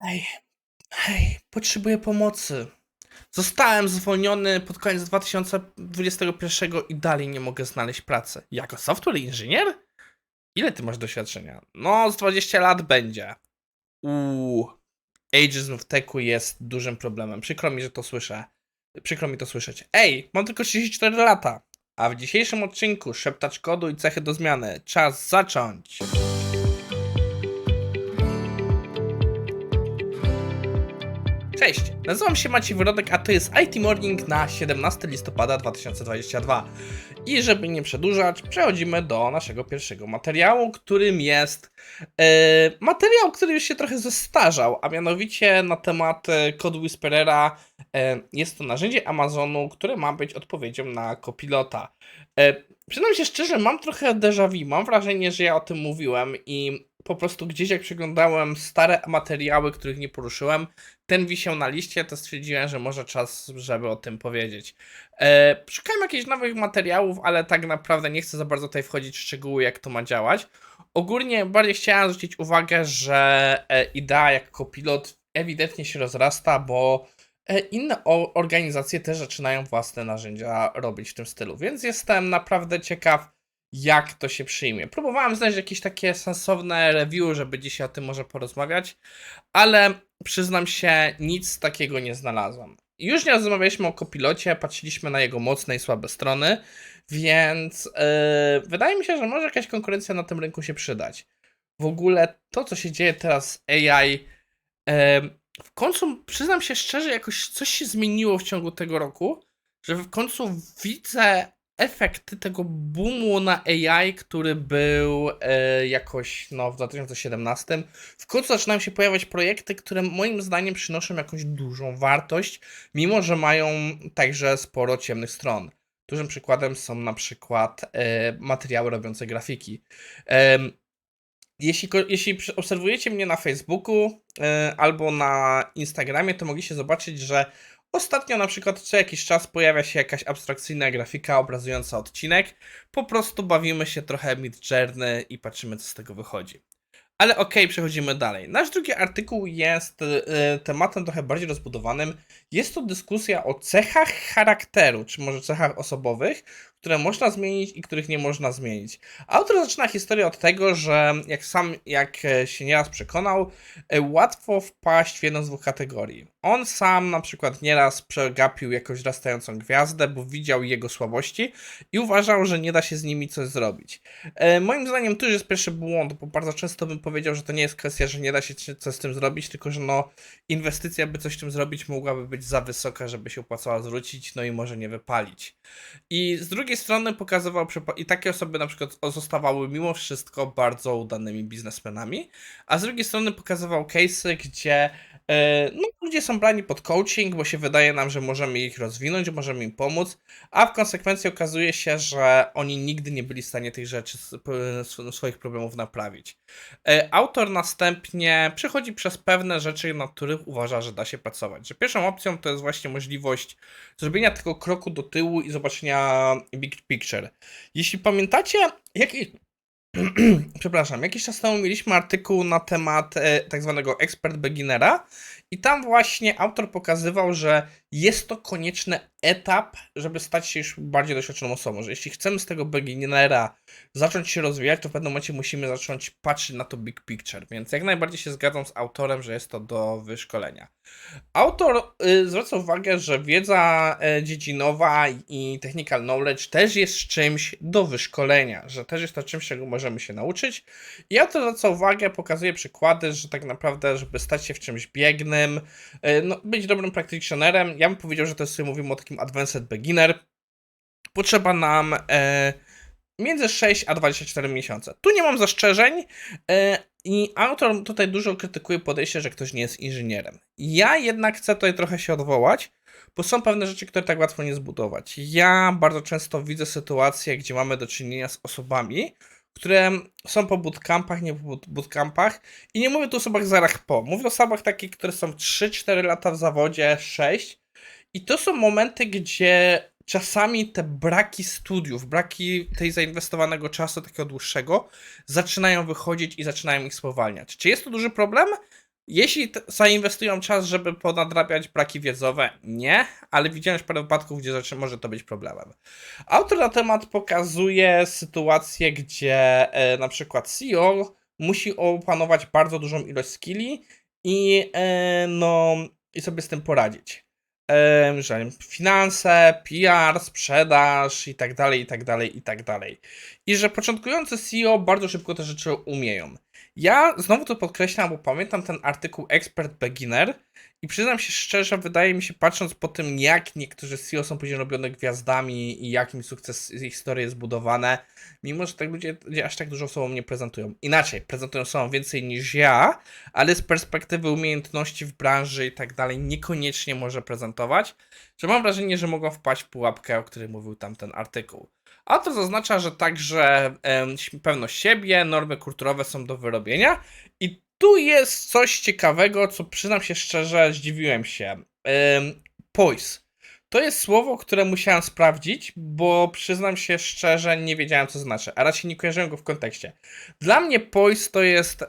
Ej, hej, potrzebuję pomocy. Zostałem zwolniony pod koniec 2021 i dalej nie mogę znaleźć pracy. Jako software inżynier? Ile ty masz doświadczenia? No, z 20 lat będzie. Uuu, ageism w techu jest dużym problemem. Przykro mi, że to słyszę. Przykro mi to słyszeć. Ej, mam tylko 34 lata. A w dzisiejszym odcinku szeptacz kodu i cechy do zmiany. Czas zacząć. Cześć, nazywam się Maciej Wyrodek, a to jest IT Morning na 17 listopada 2022. I żeby nie przedłużać, przechodzimy do naszego pierwszego materiału, którym jest e, materiał, który już się trochę zestarzał, a mianowicie na temat e, Code Whisperera. E, jest to narzędzie Amazonu, które ma być odpowiedzią na Copilota. E, przyznam się szczerze, mam trochę déjà vu, mam wrażenie, że ja o tym mówiłem i po prostu gdzieś jak przeglądałem stare materiały, których nie poruszyłem, ten wisiał na liście, to stwierdziłem, że może czas, żeby o tym powiedzieć. E, szukałem jakichś nowych materiałów, ale tak naprawdę nie chcę za bardzo tutaj wchodzić w szczegóły, jak to ma działać. Ogólnie bardziej chciałem zwrócić uwagę, że e, idea jak kopilot ewidentnie się rozrasta, bo e, inne organizacje też zaczynają własne narzędzia robić w tym stylu, więc jestem naprawdę ciekaw, jak to się przyjmie. Próbowałem znaleźć jakieś takie sensowne review, żeby dzisiaj o tym może porozmawiać, ale przyznam się, nic takiego nie znalazłem. Już nie rozmawialiśmy o kopilocie, patrzyliśmy na jego mocne i słabe strony, więc yy, wydaje mi się, że może jakaś konkurencja na tym rynku się przydać. W ogóle to, co się dzieje teraz AI, yy, w końcu, przyznam się szczerze, jakoś coś się zmieniło w ciągu tego roku, że w końcu widzę efekty tego boomu na AI, który był e, jakoś no, w 2017. W końcu zaczynają się pojawiać projekty, które moim zdaniem przynoszą jakąś dużą wartość, mimo że mają także sporo ciemnych stron. Dużym przykładem są na przykład e, materiały robiące grafiki. Em, jeśli, jeśli obserwujecie mnie na Facebooku e, albo na Instagramie, to mogliście zobaczyć, że ostatnio na przykład co jakiś czas pojawia się jakaś abstrakcyjna grafika obrazująca odcinek. Po prostu bawimy się trochę Mid Journey i patrzymy, co z tego wychodzi. Ale okej, przechodzimy dalej. Nasz drugi artykuł jest e, tematem trochę bardziej rozbudowanym. Jest to dyskusja o cechach charakteru, czy może cechach osobowych, które można zmienić i których nie można zmienić. Autor zaczyna historię od tego, że jak sam, jak e, się nieraz przekonał, e, łatwo wpaść w jedną z dwóch kategorii. On sam na przykład nieraz przegapił jakąś rastającą gwiazdę, bo widział jego słabości i uważał, że nie da się z nimi coś zrobić. E, moim zdaniem to już jest pierwszy błąd, bo bardzo często bym powiedział, że to nie jest kwestia, że nie da się coś z tym zrobić, tylko że no inwestycja, by coś z tym zrobić, mogłaby być za wysoka, żeby się opłacała zwrócić, no i może nie wypalić. I z drugiej strony pokazywał, i takie osoby na przykład zostawały mimo wszystko bardzo udanymi biznesmenami, a z drugiej strony pokazywał case'y, gdzie e, no, ludzie są brani pod coaching, bo się wydaje nam, że możemy ich rozwinąć, możemy im pomóc, a w konsekwencji okazuje się, że oni nigdy nie byli w stanie tych rzeczy, swoich problemów naprawić. E, Autor następnie przechodzi przez pewne rzeczy, nad których uważa, że da się pracować. Że pierwszą opcją to jest właśnie możliwość zrobienia tego kroku do tyłu i zobaczenia big picture. Jeśli pamiętacie, jaki... Przepraszam, jakiś czas temu mieliśmy artykuł na temat e, tak zwanego expert beginnera i tam właśnie autor pokazywał, że jest to konieczny etap, żeby stać się już bardziej doświadczoną osobą, że jeśli chcemy z tego beginnera zacząć się rozwijać, to w pewnym momencie musimy zacząć patrzeć na to big picture, więc jak najbardziej się zgadzam z autorem, że jest to do wyszkolenia. Autor y, zwraca uwagę, że wiedza y, dziedzinowa i technical knowledge też jest czymś do wyszkolenia, że też jest to czymś, czego możemy się nauczyć. I autor zwraca uwagę, pokazuje przykłady, że tak naprawdę, żeby stać się w czymś biegnym, y, no, być dobrym practitionerem, ja bym powiedział, że to jest, sobie mówimy o takim advanced beginner, potrzeba nam e, między 6 a 24 miesiące. Tu nie mam zastrzeżeń e, i autor tutaj dużo krytykuje podejście, że ktoś nie jest inżynierem. Ja jednak chcę tutaj trochę się odwołać, bo są pewne rzeczy, które tak łatwo nie zbudować. Ja bardzo często widzę sytuacje, gdzie mamy do czynienia z osobami, które są po bootcampach, nie po boot- bootcampach i nie mówię tu o osobach zarach po. Mówię o osobach takich, które są 3-4 lata w zawodzie, 6 i to są momenty, gdzie czasami te braki studiów, braki tej zainwestowanego czasu takiego dłuższego zaczynają wychodzić i zaczynają ich spowalniać. Czy jest to duży problem? Jeśli zainwestują czas, żeby ponadrabiać braki wiedzowe, nie, ale widziałem już parę wypadków, gdzie zaczy- może to być problemem. Autor na temat pokazuje sytuację, gdzie e, na przykład CEO musi opanować bardzo dużą ilość skilli i, e, no, i sobie z tym poradzić. E, że finanse, PR, sprzedaż i tak dalej, i tak dalej, i tak dalej. I że początkujący CEO bardzo szybko te rzeczy umieją. Ja znowu to podkreślam, bo pamiętam ten artykuł Expert Beginner i przyznam się szczerze, wydaje mi się, patrząc po tym, jak niektórzy CEO są później robione gwiazdami i jakim sukces ich historie jest zbudowane, mimo że tak ludzie ludzie aż tak dużo sobą nie prezentują. Inaczej, prezentują sobą więcej niż ja, ale z perspektywy umiejętności w branży i tak dalej, niekoniecznie może prezentować, że mam wrażenie, że mogą wpaść w pułapkę, o której mówił tamten artykuł. A to zaznacza, że także em, pewność siebie, normy kulturowe są do wyrobienia. I tu jest coś ciekawego, co przyznam się szczerze, zdziwiłem się. Poise. To jest słowo, które musiałem sprawdzić, bo przyznam się szczerze, nie wiedziałem co znaczy, a raczej nie kojarzyłem go w kontekście. Dla mnie poise to jest yy,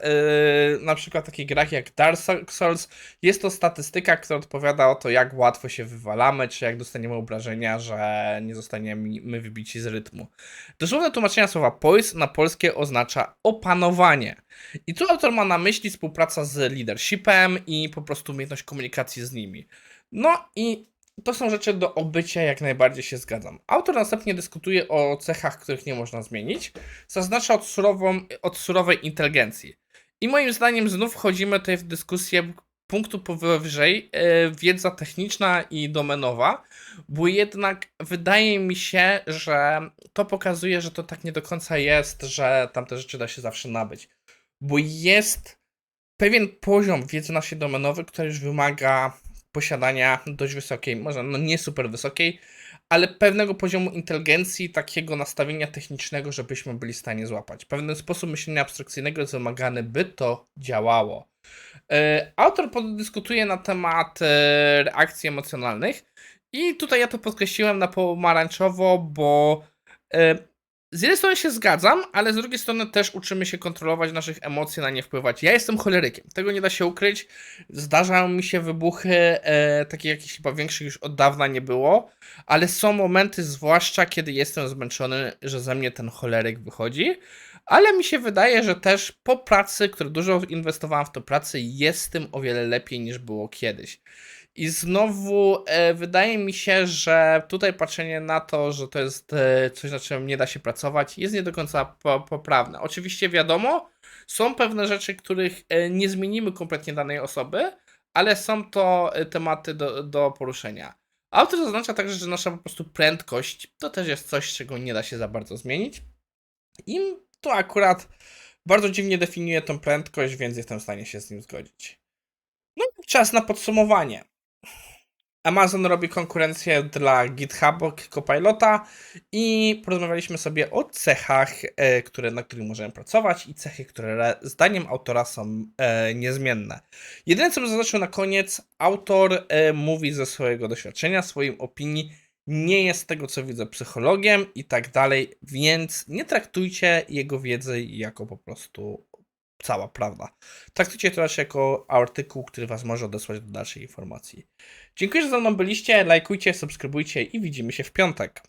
na przykład taki grach jak Dark Souls. Jest to statystyka, która odpowiada o to, jak łatwo się wywalamy, czy jak dostaniemy obrażenia, że nie zostaniemy wybici z rytmu. Dosłowne tłumaczenie słowa poise na polskie oznacza opanowanie. I tu autor ma na myśli współpraca z leadershipem i po prostu umiejętność komunikacji z nimi. No i to są rzeczy do obycia, jak najbardziej się zgadzam. Autor następnie dyskutuje o cechach, których nie można zmienić. Zaznacza od, surową, od surowej inteligencji. I moim zdaniem znów wchodzimy tutaj w dyskusję punktu powyżej, e, wiedza techniczna i domenowa, bo jednak wydaje mi się, że to pokazuje, że to tak nie do końca jest, że tamte rzeczy da się zawsze nabyć. Bo jest pewien poziom wiedzy naszej domenowej, który już wymaga posiadania dość wysokiej, może no nie super wysokiej, ale pewnego poziomu inteligencji, takiego nastawienia technicznego, żebyśmy byli w stanie złapać. Pewien sposób myślenia abstrakcyjnego jest wymagany, by to działało. E, Autor podyskutuje na temat e, reakcji emocjonalnych i tutaj ja to podkreśliłem na pomarańczowo, bo e, z jednej strony się zgadzam, ale z drugiej strony też uczymy się kontrolować naszych emocji, na nie wpływać. Ja jestem cholerykiem, tego nie da się ukryć. Zdarzają mi się wybuchy, e, takie jakieś chyba większych już od dawna nie było, ale są momenty, zwłaszcza kiedy jestem zmęczony, że ze mnie ten choleryk wychodzi. Ale mi się wydaje, że też po pracy, które dużo inwestowałem w to pracy, jest z tym o wiele lepiej niż było kiedyś. I znowu e, wydaje mi się, że tutaj patrzenie na to, że to jest e, coś, na czym nie da się pracować, jest nie do końca po, poprawne. Oczywiście wiadomo, są pewne rzeczy, których e, nie zmienimy kompletnie danej osoby, ale są to tematy do, do poruszenia. Autor zaznacza także, że nasza po prostu prędkość to też jest coś, czego nie da się za bardzo zmienić. I to akurat bardzo dziwnie definiuje tą prędkość, więc jestem w stanie się z nim zgodzić. No czas na podsumowanie. Amazon robi konkurencję dla GitHuba, Copilota i porozmawialiśmy sobie o cechach, e, które, na których możemy pracować i cechy, które zdaniem autora są e, niezmienne. Jedyne, co bym zaznaczył na koniec, autor e, mówi ze swojego doświadczenia, swoim opinii, nie jest tego, co widzę, psychologiem i tak dalej, więc nie traktujcie jego wiedzy jako po prostu cała prawda. Traktujcie to raczej jako artykuł, który Was może odesłać do dalszej informacji. Dziękuję, że ze mną byliście, lajkujcie, subskrybujcie i widzimy się w piątek.